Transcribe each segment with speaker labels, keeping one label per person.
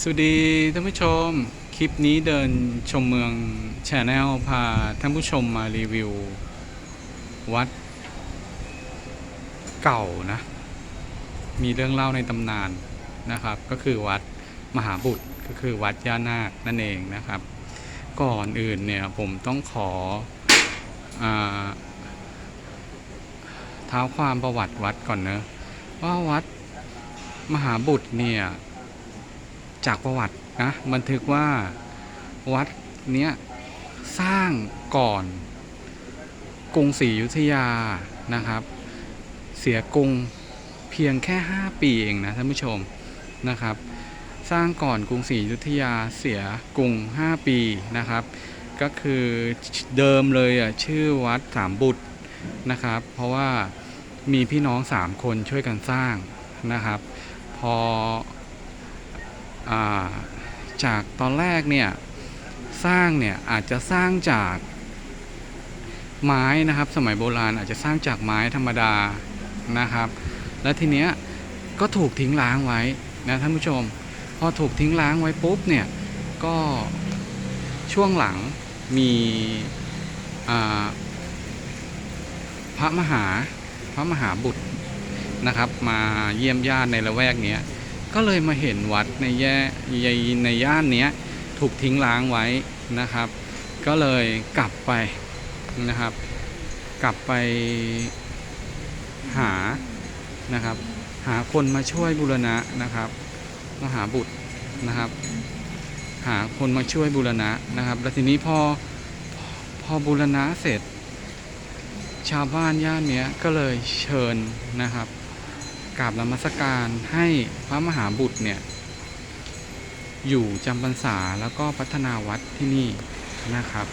Speaker 1: สวัสดีท่านผู้ชม คลิปนี้เดินชมเมืองชนแนลพาท่านผู้ชมมารีวิว วัดเก่านะ มีเรื่องเล่าในตำนานนะครับ ก็คือวัดมหาบุตรก็คือวัดย่านาคนั่นเองนะครับ ก่อนอื่นเนี่ยผมต้องขออาเท้าความประวัติวัดก่อนเนอะว่าวัดมหาบุตรเนี่ย จากประวัตินะบันทึกว่าวัดเนี้ยสร้างก่อนกรุงศรีอยุธยานะครับ เสียกรุงเพียงแค่ 5 ปีเองนะท่านผู้ชมนะครับ สร้างก่อนกรุงศรีอยุธยาเสียกรุง 5 ปีนะครับ ก็คือเดิมเลยอะชื่อวัดสามบุตรนะครับ เพราะว่ามีพี่น้อง 3 คนช่วยกันสร้างนะครับ พอ จากตอนแรกเนี่ยสร้างเนี่ยอาจจะสร้างจากไม้นะครับ สมัยโบราณอาจจะสร้างจากไม้ธรรมดานะครับ แล้วทีเนี้ยก็ถูกทิ้งร้างไว้นะท่านผู้ชม พอถูกทิ้งร้างไว้ปุ๊บเนี่ยก็ช่วงหลังมีพระมหาพระมหาบุตรนะครับ มาเยี่ยมญาติในละแวกเนี้ย ก็เลยมาเห็นวัดในแย่ในย่านเนี้ยถูกทิ้งร้างไว้นะครับ ก็เลยกลับไปนะครับ กลับไปหานะครับ หาคนมาช่วยบูรณะนะครับมหาบุตรนะครับ หาคนมาช่วยบูรณะนะครับ แล้วทีนี้พอพอบูรณะเสร็จ ชาวบ้านย่านเนี้ยก็เลยเชิญนะครับ กราบนมัสการให้พระมหาบุตรเนี่ย อยู่จำพรรษาแล้วก็พัฒนาวัดที่นี่นะครับ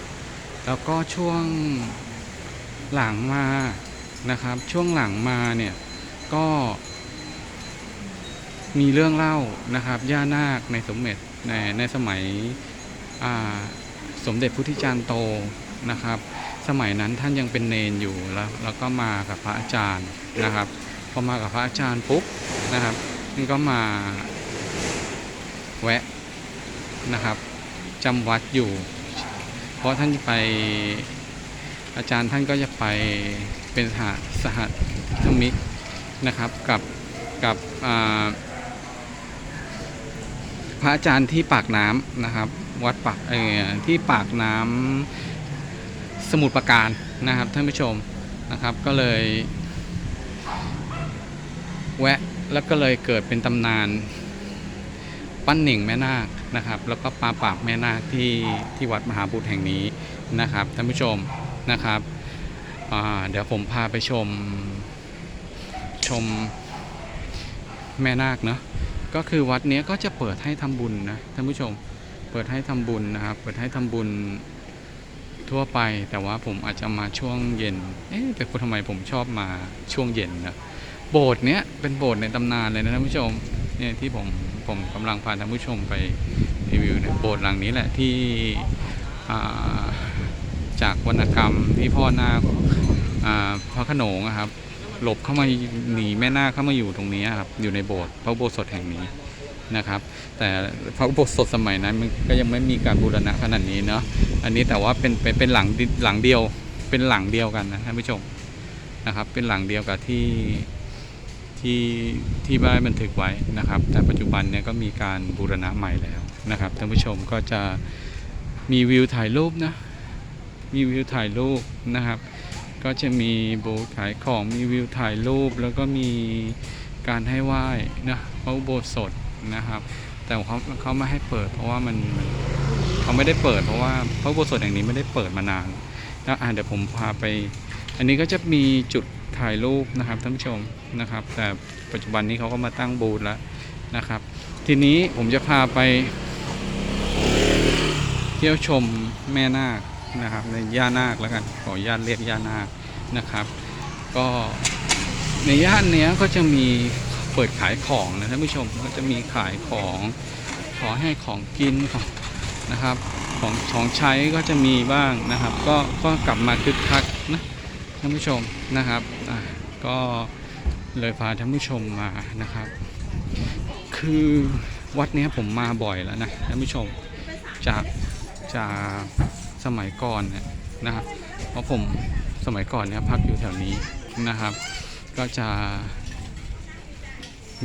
Speaker 1: แล้วก็ช่วงหลังมานะครับ ช่วงหลังมาเนี่ยก็มีเรื่องเล่านะครับ ย่านาคในสมเด็จในในสมัยสมเด็จพุทธิจารย์โตนะครับ สมัยนั้นท่านยังเป็นเนนอยู่แล้วแล้วก็มากับพระอาจารย์นะครับ พอมากับพระอาจารย์ปุ๊บนะครับนี่ก็มาแวะนะครับจำวัดอยู่ เพราะท่านจะไปอาจารย์ท่านก็จะไปเป็นสหสหธมิกนะครับกับกับพระอาจารย์ที่ปากน้ำนะครับ วัดปากเออที่ปากน้ำสมุทรปราการนะครับท่านผู้ชมนะครับก็เลย แวะแล้วก็เลยเกิดเป็นตำนาน ปั้นหนิงแม่นาคนะครับ แล้วก็ปลาปาบแม่นาคที่ที่วัดมหาบุตรแห่งนี้นะครับท่านผู้ชมนะครับเดี๋ยวผมพาไปชมชมแม่นาคเนาะก็คือวัดเนี้ยก็จะเปิดให้ทำบุญนะท่านผู้ชมเปิดให้ทำบุญนะครับ เปิดให้ทำบุญทั่วไป แต่ว่าผมอาจจะมาช่วงเย็น เอ๊ะแต่ทำไมผมชอบมาช่วงเย็นนะ โบสถ์เนี้ยเป็นโบสถ์ในตำนานเลยนะท่านผู้ชมเนี่ยที่ผมผมกำลังพาท่านผู้ชมไปรีวิวเนี่ยโบสถ์หลังนี้แหละที่จากวรรณกรรมที่พ่อนาคอ่าพระขนงอะครับ หลบเข้ามาหนีแม่นาคเข้ามาอยู่ตรงนี้ครับอยู่ในโบสถ์พระโบสถแห่งนี้นะครับ แต่พระอุโบสถสมัยนั้นมันก็ยังไม่มีการบูรณะขนาดนี้เนาะอันนี้แต่ว่าเป็นเป็นเป็นหลังหลังเดียวเป็นหลังเดียวกันนะท่านผู้ชมนะครับ เป็นหลังเดียวกับที่ ที่ที่บ้านบันทึกไว้นะครับ แต่ปัจจุบันเนี่ยก็มีการบูรณะใหม่แล้วนะครับท่านผู้ชมก็จะมีวิวถ่ายรูปนะมีวิวถ่ายรูปนะครับ ก็จะมีโบูธขายของมีวิวถ่ายรูป แล้วก็มีการให้ไหว้นะพระอุโบสถนะครับ แต่เขาเขาไม่ให้เปิด เพราะว่ามันมันเขาไม่ได้เปิด เพราะว่าพระอุโบสถแห่งนี้ไม่ได้เปิดมานานแล้วอ่าเดี๋ยวผมพาไป อันนี้ก็จะมีจุด ถ่ายรูปนะครับท่านผู้ชมนะครับ แต่ปัจจุบันนี้เขาก็มาตั้งบูธแล้วนะครับ ทีนี้ผมจะพาไป เที่ยวชมแม่นาคนะครับ ในย่านาคแล้วกันขออนุญาตเรียกย่านาคนะครับ ก็ในย่านเนี้ยก็จะมีเปิดขายของนะท่านผู้ชมก็จะมีขายของขอให้ของกินของนะครับของของใช้ก็จะมีบ้างนะครับ ก็ก็กลับมาคึกคักนะ ท่านผู้ชมนะครับก็เลยพาท่านผู้ชมมานะครับ คือวัดนี้ผมมาบ่อยแล้วนะท่านผู้ชมจากจากสมัยก่อนเนี่ยนะครับเพราะผมสมัยก่อนเนี่ยพักอยู่แถวนี้นะครับ ก็จะ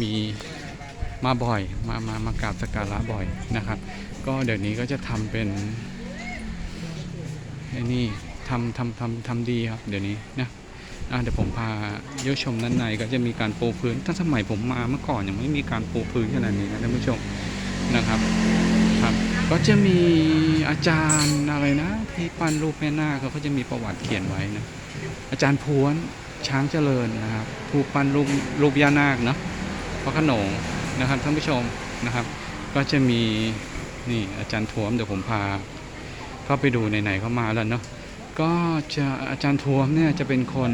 Speaker 1: มีมาบ่อยมามามากราบสักการะบ่อยนะครับ ก็เดี๋ยวนี้ก็จะทำเป็นไอ้นี่ ทำทำทำทำดีครับ เดี๋ยวนี้นะเดี๋ยวผมพาเยี่ยวชมด้านในก็จะมีการปูพื้นถ้าสมัยผมมาเมื่อก่อนยังไม่มีการปูพื้นขนาดนี้นะท่านผู้ชมนะครับครับ ก็จะมีอาจารย์อะไรนะ ที่ปั้นรูปแม่นาคเขาก็จะมีประวัติเขียนไว้นะอาจารย์พวนช้างเจริญนะครับผู้ปั้นรูปรูปย่านาคเนาะพระขนงนะครับท่านผู้ชมนะครับ ก็จะมีนี่อาจารย์ทวมเดี๋ยวผมพาเข้าไปดูไหนๆเข้ามาแล้วเนาะ ก็จะอาจารย์ทวมเนี่ยจะเป็นคน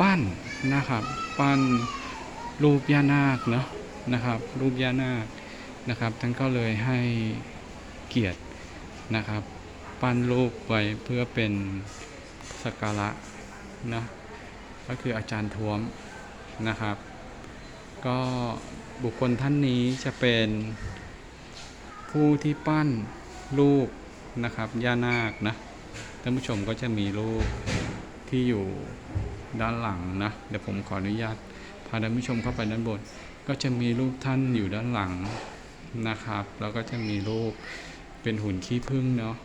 Speaker 1: ปั้นนะครับ ปั้นรูปย่านาคเนาะนะครับ รูปย่านาคนะครับ ท่านก็เลยให้เกียรตินะครับ ปั้นรูปไว้เพื่อเป็นสักการะนะก็คืออาจารย์ทวมนะครับ ก็บุคคลท่านนี้จะเป็นผู้ที่ปั้นรูปนะครับย่านาคนะ ท่านผู้ชมก็จะมีรูปที่อยู่ด้านหลังนะ เดี๋ยวผมขออนุญาตพาท่านผู้ชมเข้าไปด้านบน ก็จะมีรูปท่านอยู่ด้านหลังนะครับ แล้วก็จะมีรูปเป็นหุ่นขี้ผึ้งเนาะ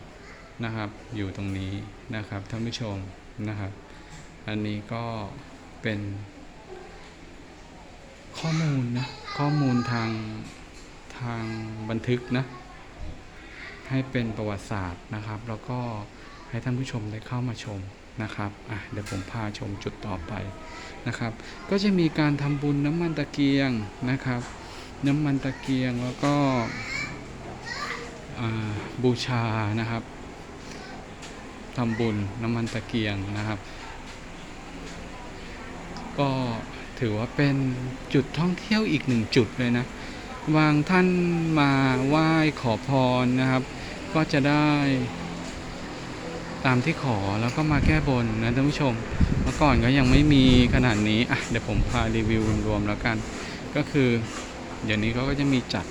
Speaker 1: นะครับ อยู่ตรงนี้นะครับท่านผู้ชมนะครับ อันนี้ก็เป็นข้อมูลนะข้อมูลทางทางบันทึกนะให้เป็นประวัติศาสตร์นะครับ แล้วก็ ให้ท่านผู้ชมได้เข้ามาชมนะครับอะเดี๋ยวผมพาชมจุดต่อไปนะครับ ก็จะมีการทำบุญน้ำมันตะเกียงนะครับ น้ำมันตะเกียงแล้วก็บูชานะครับทำบุญน้ำมันตะเกียงนะครับ ก็ถือว่าเป็นจุดท่องเที่ยวอีกหนึ่งจุดเลยนะบางท่านมาไหว้ขอพรนะครับ ก็จะได้ ตามที่ขอแล้วก็มาแก้บนนะท่านผู้ชม เมื่อก่อนก็ยังไม่มีขนาดนี้อะเดี๋ยวผมพารีวิวรวมๆแล้วกัน ก็คือเดี๋ยวนี้เขาก็จะมีจัด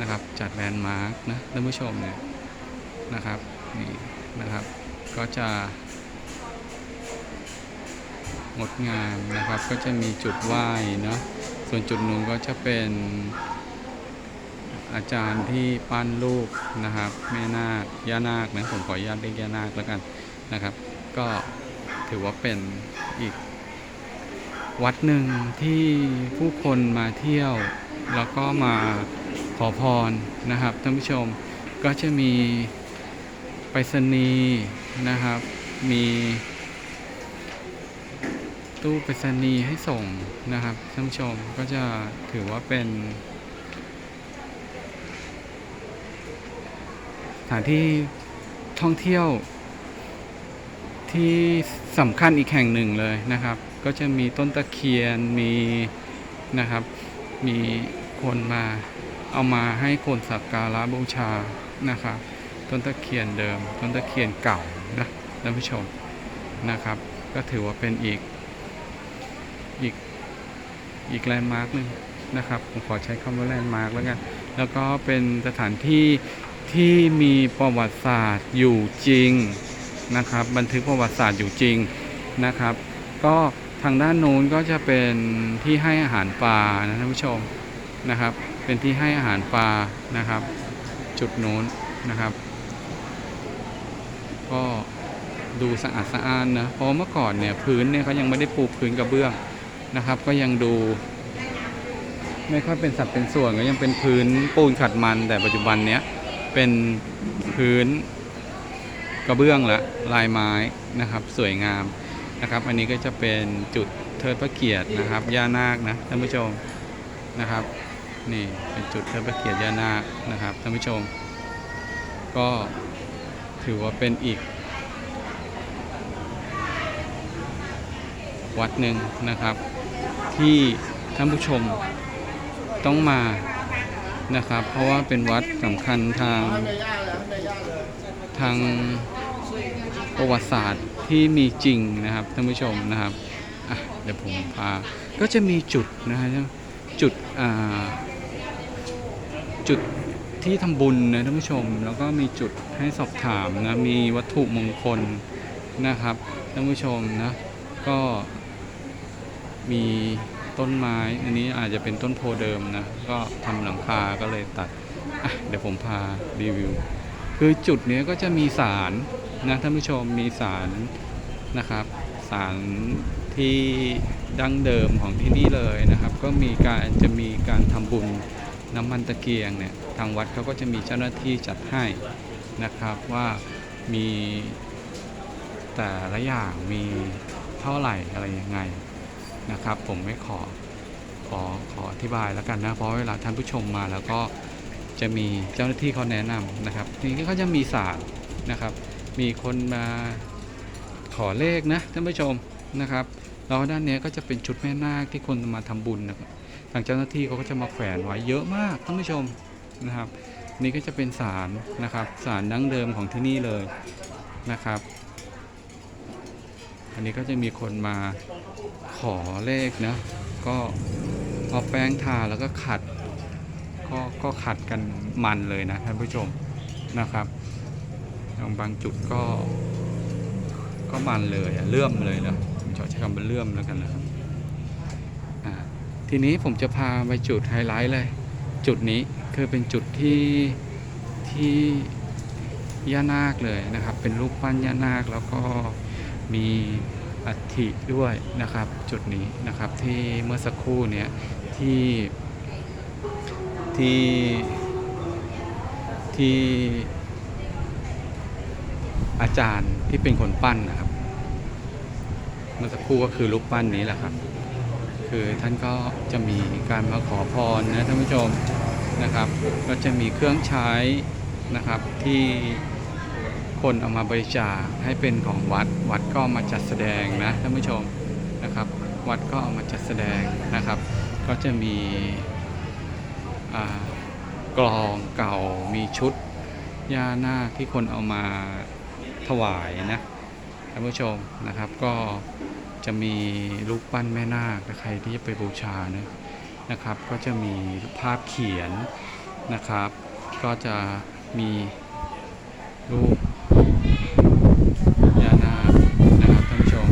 Speaker 1: นะครับจัดแลนด์มาร์กนะท่านผู้ชมเนี่ยนะครับนี่นะครับ ก็จะงดงามนะครับก็จะมีจุดไหว้เนาะส่วนจุดหนึ่งก็จะเป็น อาจารย์ที่ปั้นรูปนะครับแม่นาคย่านาคนะผมขออนุญาตเรียกย่านาคแล้วกันนะครับ ก็ถือว่าเป็นอีก วัดหนึ่งที่ผู้คนมาเที่ยว แล้วก็มาขอพรนะครับท่านผู้ชมก็จะมีไปรษณีย์นะครับ มีตู้ไปรษณีย์ให้ส่งนะครับท่านผู้ชมก็จะถือว่าเป็น ถานที่ท่องเที่ยวที่สำคัญอีกแห่งหนึ่งเลยนะครับ ก็จะมีต้นตะเคียนมีนะครับ มีคนมาเอามาให้คนสักการะบูชานะครับ ต้นตะเคียนเดิม ต้นตะเคียนเก่านะท่านผู้ชมนะครับ ก็ถือว่าเป็นอีกอีกอีกแลนด์มาร์กหนึ่งนะครับผมขอใช้คำว่าแลนด์มาร์กแล้วกันแล้วก็เป็นสถานที่ ที่มีประวัติศาสตร์อยู่จริงนะครับ บันทึกประวัติศาสตร์อยู่จริงนะครับ ก็ทางด้านโน้นก็จะเป็นที่ให้อาหารปลานะท่านผู้ชมนะครับ เป็นที่ให้อาหารปลานะครับ จุดโน้นนะครับ ก็ดูสะอาดสะอ้านนะเพราะเมื่อก่อนเนี่ยพื้นเนี่ยเขายังไม่ได้ปูพื้นกระเบื้องนะครับ ก็ยังดู ไม่ค่อยเป็นสัดเป็นส่วนก็ยังเป็นพื้นปูนขัดมันแต่ปัจจุบันเนี้ย เป็นพื้นกระเบื้องละลายไม้นะครับสวยงามนะครับ อันนี้ก็จะเป็นจุดเทิดพระเกียรตินะครับย่านาคนะท่านผู้ชมนะครับนี่เป็นจุดเทิดพระเกียรติย่านาคนะครับท่านผู้ชม ก็ถือว่าเป็นอีก วัดหนึ่งนะครับ ที่ท่านผู้ชมต้องมา นะครับ เพราะว่าเป็นวัดสำคัญทางทางประวัติศาสตร์ที่มีจริงนะครับท่านผู้ชมนะครับอะเดี๋ยวผมพาก็จะมีจุดนะฮะจุดอ่าจุดที่ทำบุญนะท่านผู้ชม แล้วก็มีจุดให้สอบถามนะมีวัตถุมงคลนะครับท่านผู้ชมนะก็มี ต้นไม้อันนี้อาจจะเป็นต้นโพเดิมนะก็ทำหลังคาก็เลยตัดเดี๋ยวผมพารีวิว คือจุดนี้ก็จะมีศาลนะท่านผู้ชมมีศาลนะครับศาลที่ดั้งเดิมของที่นี่เลยนะครับ ก็มีการจะมีการทำบุญน้ำมันตะเกียงเนี่ยทางวัดเขาก็จะมีเจ้าหน้าที่จัดให้นะครับว่ามีแต่ละอย่างมีเท่าไหร่อะไรยังไง นะครับ ผมไม่ขอขอขออธิบายแล้วกันนะ เพราะเวลาท่านผู้ชมมาแล้วก็จะมีเจ้าหน้าที่เขาแนะนำนะครับทีนี้ก็จะมีศาลนะครับ มีคนมาขอเลขนะท่านผู้ชมนะครับแล้วด้านนี้ก็จะเป็นชุดแม่นาคที่คนมาทำบุญนะครับทางเจ้าหน้าที่เขาก็จะมาแขวนไว้เยอะมากท่านผู้ชมนะครับ นี่ก็จะเป็นศาลนะครับศาลดั้งเดิมของที่นี่เลยนะครับ อันนี้ก็จะมีคนมา ขอเลขนะก็เอาแป้งทาแล้วก็ขัดก็ก็ขัดกันมันเลยนะท่านผู้ชมนะครับบางบางจุดก็ ก็มันเลยเลื่อมเลยนะผมจะใช้คำว่าเลื่อมแล้วกันนะครับทีนี้ผมจะพาไปจุดไฮไลท์เลย จุดนี้คือเป็นจุดที่ที่ย่านาคเลยนะครับ เป็นรูปปั้นย่านาคแล้วก็มี อัฐิด้วยนะครับจุดนี้นะครับที่เมื่อสักครู่เนี้ยที่ที่ที่อาจารย์ที่เป็นคนปั้นนะครับ เมื่อสักครู่ก็คือรูปปั้นนี้แหละครับ คือท่านก็จะมีการมาขอพรนะท่านผู้ชมนะครับ ก็จะมีเครื่องใช้นะครับที่ คนเอามาบริจาคให้เป็นของวัด วัดก็มาจัดแสดงนะท่านผู้ชมนะครับ วัดก็เอามาจัดแสดงนะครับ ก็จะมีกลองเก่ามีชุดย่านาคที่คนเอามาถวายนะท่านผู้ชมนะครับก็จะมีรูปปั้นแม่นาคใครที่จะไปบูชานะนะครับ ก็จะมีภาพเขียนนะครับ ก็จะมีรูปย่านาคนะครับท่านผู้ชม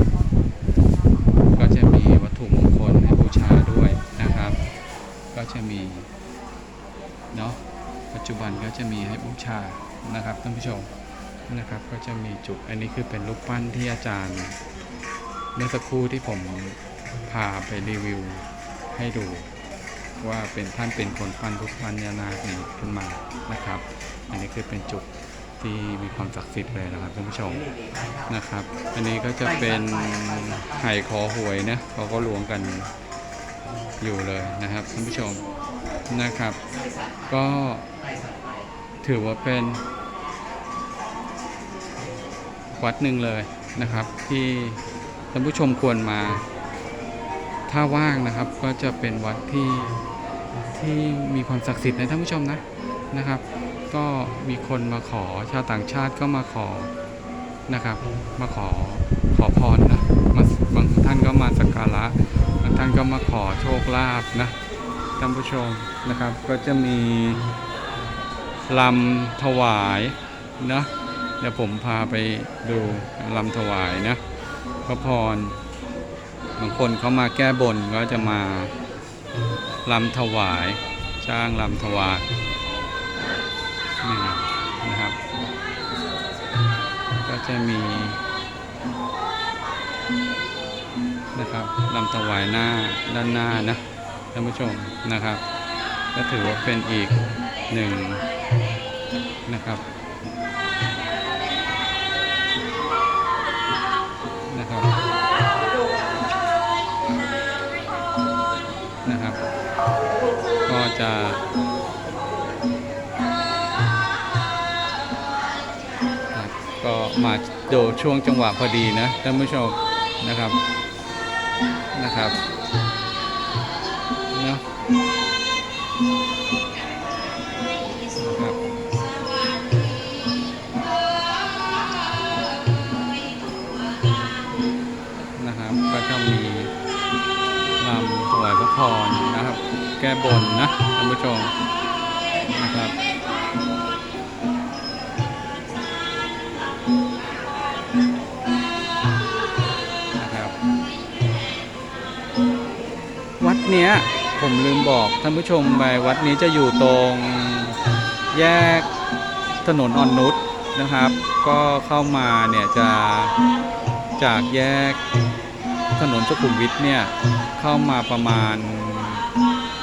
Speaker 1: ก็จะมีวัตถุมงคลให้บูชาด้วยนะครับ ก็ จะมีเนาะปัจจุบันก็จะมีให้บูชานะครับท่านผู้ชมนะครับก็จะมีจุดอันนี้คือเป็นรูปปั้นที่อาจารย์ เมื่อสักครู่ที่ผมพาไปรีวิวให้ดูว่าเป็นท่านเป็นคนปั้นรูปปั้นยานาคนี้ขึ้นมานะครับ อันนี้คือเป็นจุดที่มีความศักดิ์สิทธิ์เลยนะครับท่านผู้ชมนะครับ อันนี้ก็จะเป็นไห่คอหวยนะเขาก็รวมกัน อยู่เลยนะครับท่านผู้ชมนะครับ ก็ถือว่าเป็นวัดหนึ่งเลยนะครับ ที่ท่านผู้ชมควรมา ถ้าว่างนะครับก็จะเป็นวัดที่ที่มีความศักดิ์สิทธิ์นะท่านผู้ชมนะนะครับ ก็มีคนมาขอชาวต่างชาติก็มาขอนะครับ มาขอขอพรนะมาบางท่านก็มาสักการะ ท่านก็มาขอโชคลาภนะท่านผู้ชมนะครับ ก็จะมีลำถวายนะเดี๋ยวผมพาไปดูลำถวายนะพระพร บางคนเขามาแก้บนก็จะมาลำถวายจ้างลำถวายนี่นะครับ ก็จะมี นะครับลำถวายหน้าด้านหน้านะท่านผู้ชมนะครับ ก็ถือว่าเป็นอีกหนึ่งนะครับนะครับนะครับ ก็จะก็มาโดช่วงจังหวะพอดีนะท่านผู้ชมนะครับ นะครับเนาะนะครับ ก็จะมีลำถวายพระพรนะครับ แก้บนนะท่านผู้ชม เนี้ยผมลืมบอกท่านผู้ชมไปวัดนี้จะอยู่ตรงแยกถนนอ่อนนุชนะครับ ก็เข้ามาเนี่ยจะจากแยกถนนสุขุมวิทเนี่ยเข้ามาประมาณ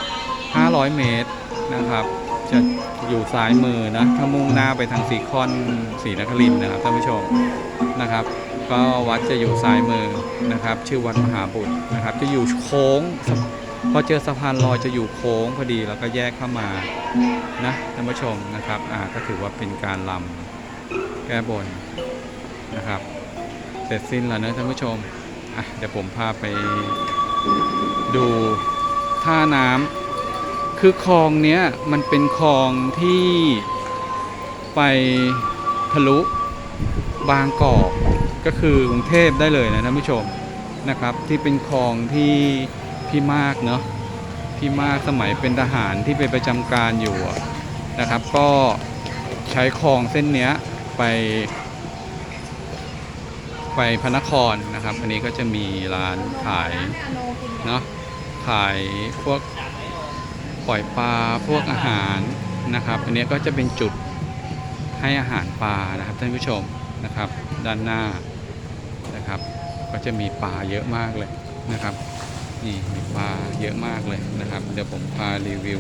Speaker 1: 500 เมตรนะครับ จะอยู่ซ้ายมือนะถ้ามุ่งหน้าไปทางสีคอนสีนครินนะครับท่านผู้ชมนะครับ ก็วัดจะอยู่ซ้ายมือนะครับ ชื่อวัดมหาบุตรนะครับ จะอยู่โค้ง พอเจอสะพานลอยจะอยู่โค้งพอดีแล้วก็แยกเข้ามานะท่านผู้ชมนะครับอ่าก็ถือว่าเป็นการลำแก้บนนะครับ เสร็จสิ้นแล้วนะท่านผู้ชมอะเดี๋ยวผมพาไปดูท่าน้ำคือคลองเนี้ยมันเป็นคลองที่ไปทะลุบางกอกก็คือกรุงเทพได้เลยนะท่านผู้ชมนะครับ ที่เป็นคลองที่ พี่มากเนาะพี่มากสมัยเป็นทหารที่ไปประจำการอยู่นะครับ ก็ใช้คลองเส้นเนี้ยไป ไปพระนครนะครับ อันนี้ก็จะมีร้านขายเนาะขายพวกปล่อยปลาพวกอาหารนะครับ อันนี้ก็จะเป็นจุดให้อาหารปลานะครับท่านผู้ชมนะครับ ด้านหน้านะครับ ก็จะมีปลาเยอะมากเลยนะครับ นี่มีปลาเยอะมากเลยนะครับ เดี๋ยวผมพารีวิว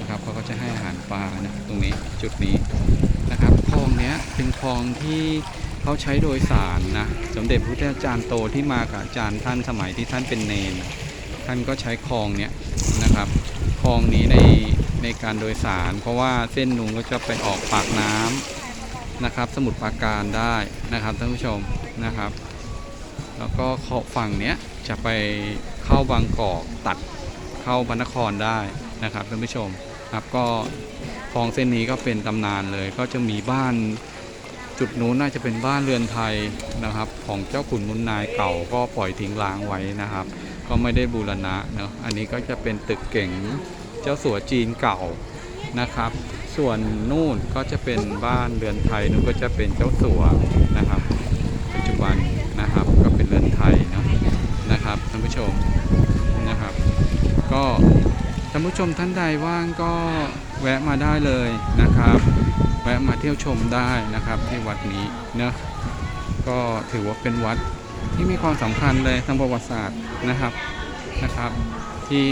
Speaker 1: นะครับเขาก็จะให้อาหารปลานะตรงนี้จุดนี้นะครับคลองเนี้ยเป็นคลองที่เขาใช้โดยสารนะสมเด็จพระพุทธาจารย์โตที่มากับอาจารย์ท่านสมัยที่ท่านเป็นเนนท่านก็ใช้คลองเนี้ยนะครับคลองนี้ในในการโดยสาร เพราะว่าเส้นนุงก็จะไปออกปากน้ำนะครับ สมุทรปราการได้นะครับท่านผู้ชมนะครับ แล้วก็ขอบฝั่งเนี้ยจะไป เข้าบางกอกตัดเข้าพระนครได้นะครับท่านผู้ชมครับก็คลองเส้นนี้ก็เป็นตำนานเลย ก็จะมีบ้านจุดนู้นน่าจะเป็นบ้านเรือนไทยนะครับ ของเจ้าขุนมุนนายเก่าก็ปล่อยทิ้งร้างไว้นะครับ ก็ไม่ได้บูรณะเนาะอันนี้ก็จะเป็นตึกเก่งเจ้าสัวจีนเก่านะครับ ส่วนนู่นก็จะเป็นบ้านเรือนไทยนู่นก็จะเป็นเจ้าสัวนะครับ ปัจจุบัน ชมนะครับ ก็ท่านผู้ชมท่านใดว่างก็แวะมาได้เลยนะครับ แวะมาเที่ยวชมได้นะครับที่วัดนี้เนะก็ถือว่าเป็นวัดที่มีความสำคัญเลยทางประวัติศาสตร์นะครับนะครับ ที่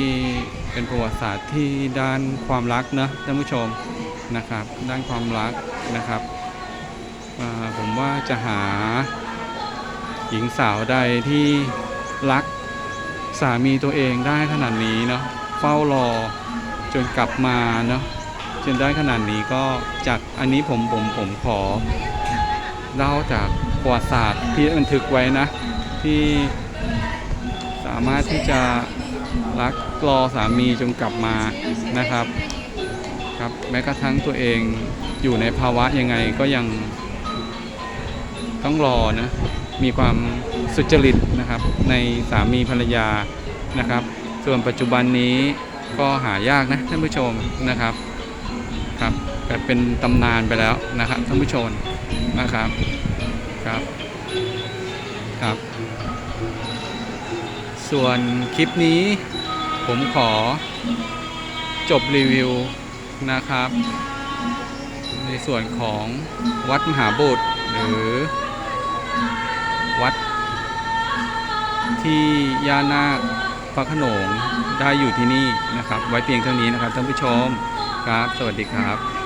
Speaker 1: เป็นประวัติศาสตร์ที่ด้านความรักนะท่านผู้ชมนะครับ ด้านความรักนะครับผมว่าจะหาหญิงสาวใดที่รัก สามีตัวเองได้ขนาดนี้เนาะเฝ้ารอจนกลับมาเนาะจนได้ขนาดนี้ก็จากอันนี้ผมผมผมขอเล่าจากประวัติศาสตร์ที่บันทึกไว้นะ ที่สามารถที่จะรักรอสามีจนกลับมานะครับครับแม้กระทั่งตัวเองอยู่ในภาวะยังไงก็ยังต้องรอนะมีความ สุจริตนะครับ ในสามีภรรยานะครับ ส่วนปัจจุบันนี้ก็หายากนะท่านผู้ชมนะครับครับแต่เป็นตำนานไปแล้วนะครับท่านผู้ชมนะครับครับครับ ส่วนคลิปนี้ผมขอจบรีวิวนะครับ ในส่วนของวัดมหาบุตรหรือ ที่ย่านาคพระขนงได้อยู่ที่นี่นะครับ ไว้เพียงเท่านี้นะครับท่านผู้ชมครับ สวัสดีครับ